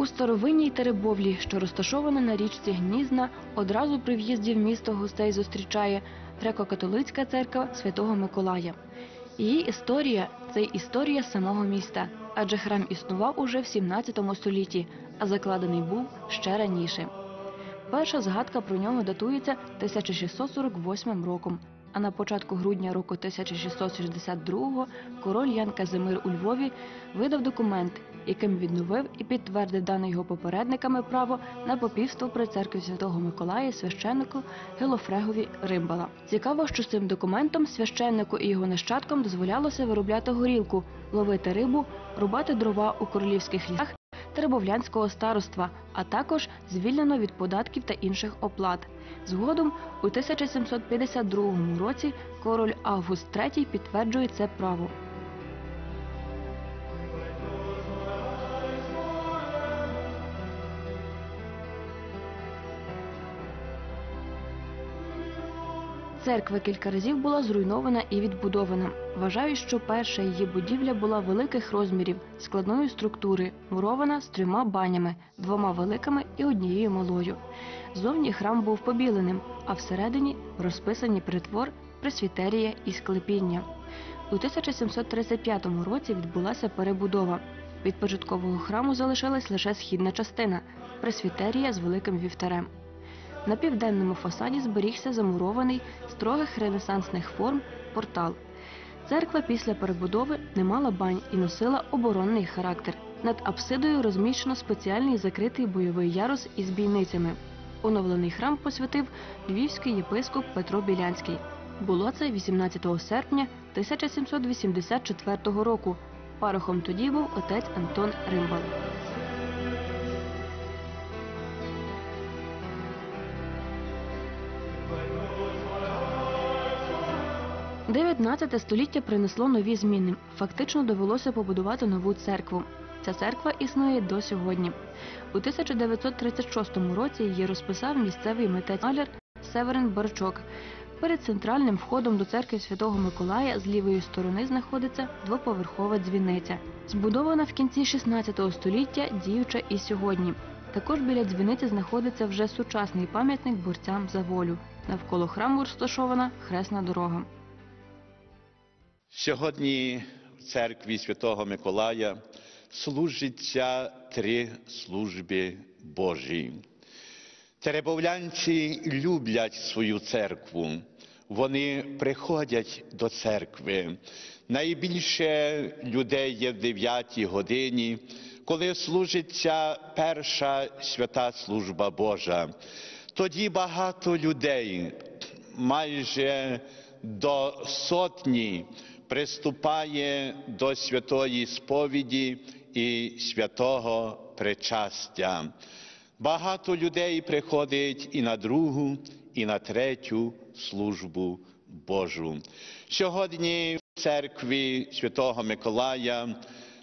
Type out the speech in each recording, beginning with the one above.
У старовинній Теребовлі, що розташована на річці Гнізна, одразу при в'їзді в місто гостей зустрічає греко-католицька церква Святого Миколая. Її історія це історія самого міста, адже храм існував уже в 17 столітті, а закладений був ще раніше. Перша згадка про нього датується 1648 роком. А на початку грудня року 1662 король Ян Казимир у Львові видав документ, яким відновив і підтвердив дане його попередниками право на попівство при церкві Святого Миколая священнику Гелофрегові Римбала. Цікаво, що з цим документом священнику і його нащадкам дозволялося виробляти горілку, ловити рибу, рубати дрова у королівських лісах Теребовлянського староства, а також звільнено від податків та інших оплат. Згодом у 1752 році король Август III підтверджує це право. Церква кілька разів була зруйнована і відбудована. Вважають, що перша її будівля була великих розмірів, складної структури, мурована з трьома банями, двома великими і однією малою. Зовні храм був побіленим, а всередині розписані притвор, пресвітерія і склепіння. У 1735 році відбулася перебудова. Від початкового храму залишилась лише східна частина пресвітерія з великим вівтарем. На південному фасаді зберігся замурований строгих ренесансних форм портал. Церква після перебудови не мала бань і носила оборонний характер. Над апсидою розміщено спеціальний закритий бойовий ярус із бійницями. Оновлений храм посвятив львівський єпископ Петро Білянський. Було це 18 серпня 1784 року. Парохом тоді був отець Антон Римбал. 19 століття принесло нові зміни. Фактично довелося побудувати нову церкву. Ця церква існує до сьогодні. У 1936 році її розписав місцевий митець маляр Северин Барчок. Перед центральним входом до церкви Святого Миколая з лівої сторони знаходиться двоповерхова дзвіниця, збудована в кінці 16 століття, діюча і сьогодні. Також біля дзвіниці знаходиться вже сучасний пам'ятник борцям за волю. Навколо храму розташована хресна дорога. Сьогодні в церкві Святого Миколая служиться три служби Божі. Теребовлянці люблять свою церкву. Вони приходять до церкви. Найбільше людей є в 9 годині, коли служиться перша свята служба Божа. Тоді багато людей, майже до сотні, приступає до святої сповіді і святого причастя. Багато людей приходить і на другу, і на третю службу Божу. Сьогодні в церкві Святого Миколая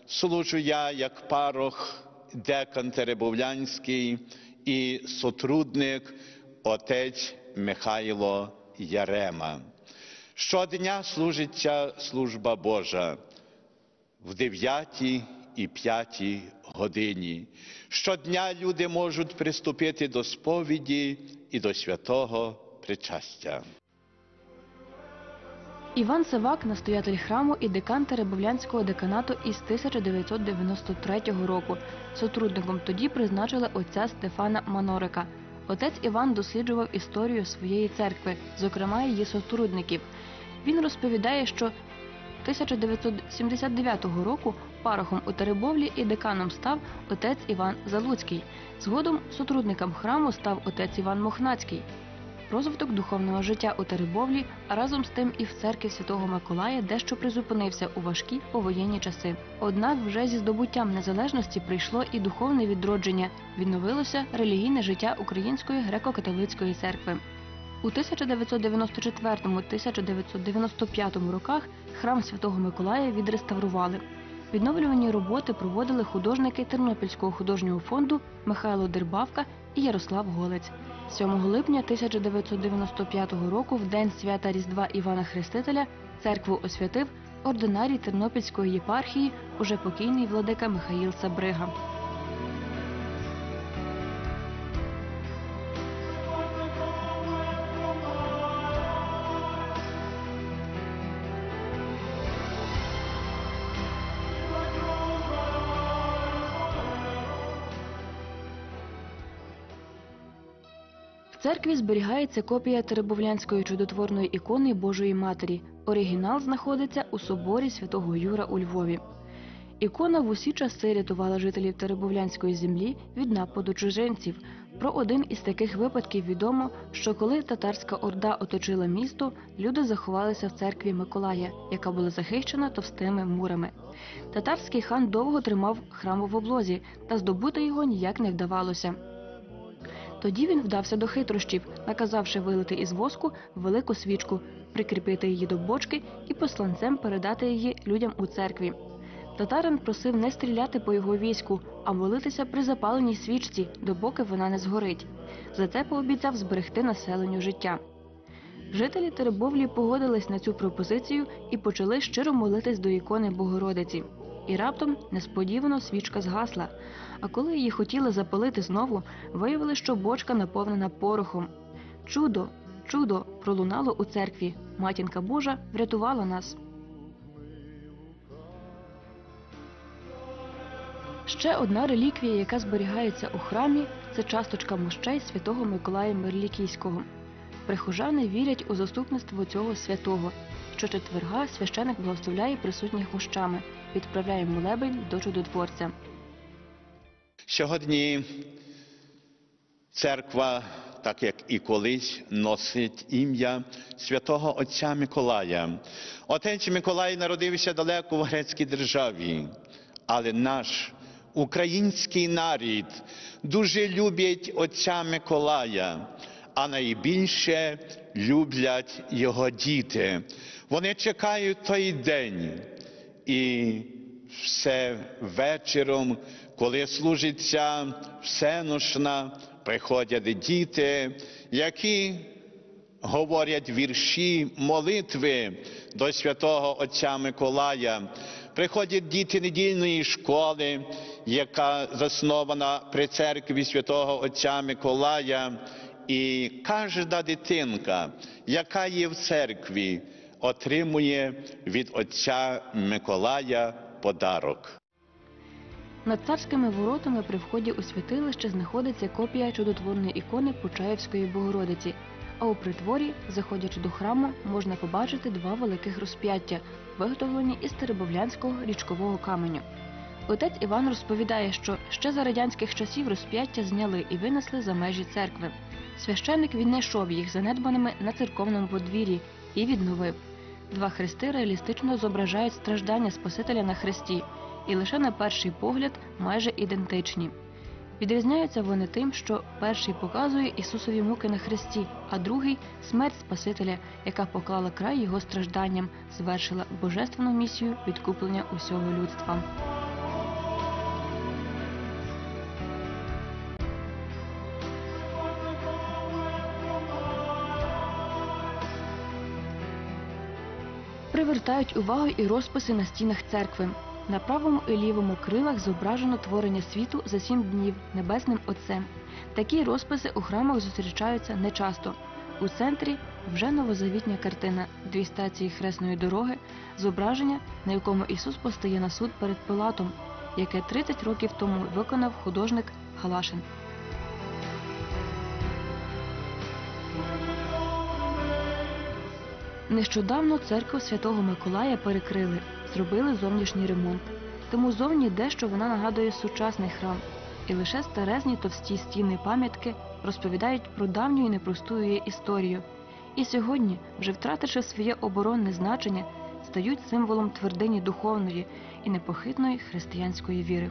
служу я як парох декан Теребовлянський і сотрудник отець Михайло Ярема. Щодня служиться служба Божа в 9 і 5 годині. Щодня люди можуть приступити до сповіді і до святого причастя. Іван Савак, настоятель храму і декан Теребовлянського деканату із 1993 року. Сотрудником тоді призначили отця Стефана Манорика. Отець Іван досліджував історію своєї церкви, зокрема її сотрудників. Він розповідає, що 1979 року парохом у Теребовлі і деканом став отець Іван Залуцький. Згодом сотрудником храму став отець Іван Мохнацький. Розвиток духовного життя у Теребовлі, а разом з тим і в церкві Святого Миколая дещо призупинився у важкі повоєнні часи. Однак вже зі здобуттям незалежності прийшло і духовне відродження, відновилося релігійне життя Української греко-католицької церкви. У 1994-1995 роках храм Святого Миколая відреставрували. Відновлювані роботи проводили художники Тернопільського художнього фонду Михайло Дербавка і Ярослав Голець. 7 липня 1995 року, в день свята Різдва Івана Хрестителя, церкву освятив ординарій Тернопільської єпархії, уже покійний владика Михаїл Сабрига. Церкві зберігається копія Теребовлянської чудотворної ікони Божої Матері. Оригінал знаходиться у соборі святого Юра у Львові. Ікона в усі часи рятувала жителів Теребовлянської землі від нападу чужинців. Про один із таких випадків відомо, що коли татарська орда оточила місто, люди заховалися в церкві Миколая, яка була захищена товстими мурами. Татарський хан довго тримав храм в облозі, та здобути його ніяк не вдавалося. Тоді він вдався до хитрощів, наказавши вилити із воску велику свічку, прикріпити її до бочки і посланцем передати її людям у церкві. Татарин просив не стріляти по його війську, а молитися при запаленій свічці, допоки вона не згорить. За це пообіцяв зберегти населенню життя. Жителі Теребовлі погодились на цю пропозицію і почали щиро молитись до ікони Богородиці. І раптом несподівано свічка згасла. А коли її хотіли запалити знову, виявили, що бочка наповнена порохом. Чудо, чудо пролунало у церкві. Матінка Божа врятувала нас. Ще одна реліквія, яка зберігається у храмі, це часточка мощей святого Миколая Мерлікійського. Прихожани вірять у заступництво цього святого. Щочетверга священик благословляє присутніх мощами, відправляє молебень до чудотворця. Сьогодні церква, так як і колись, носить ім'я святого Отця Миколая. Отець Миколай народився далеко в грецькій державі, але наш український нарід дуже любить Отця Миколая, а найбільше люблять його діти. Вони чекають той день. І все вечором, коли служиться всеношна, приходять діти, які говорять вірші, молитви до святого Отця Миколая. Приходять діти недільної школи, яка заснована при церкві святого Отця Миколая. І кожна дитинка, яка є в церкві, отримує від Отця Миколая подарок. Над царськими воротами при вході у святилище знаходиться копія чудотворної ікони Почаївської Богородиці. А у притворі, заходячи до храму, можна побачити два великих розп'яття, виготовлені із теребовлянського річкового каменю. Отець Іван розповідає, що ще за радянських часів розп'яття зняли і винесли за межі церкви. Священник віднайшов їх занедбаними на церковному подвір'ї і відновив. Два хрести реалістично зображають страждання Спасителя на хресті, і лише на перший погляд майже ідентичні. Відрізняються вони тим, що перший показує Ісусові муки на хресті, а другий смерть Спасителя, яка поклала край його стражданням, звершила божественну місію відкуплення усього людства. Привертають увагу і розписи на стінах церкви. На правому і лівому крилах зображено творення світу за сім днів небесним Отцем. Такі розписи у храмах зустрічаються нечасто. У центрі вже новозавітня картина дві стації хресної дороги, зображення, на якому Ісус постає на суд перед Пилатом, яке 30 років тому виконав художник Галашин. Нещодавно церкву Святого Миколая перекрили, зробили зовнішній ремонт. Тому зовні дещо вона нагадує сучасний храм, і лише старезні товсті стіни пам'ятки розповідають про давню і непросту її історію. І сьогодні, вже втративши своє оборонне значення, стають символом твердині духовної і непохитної християнської віри.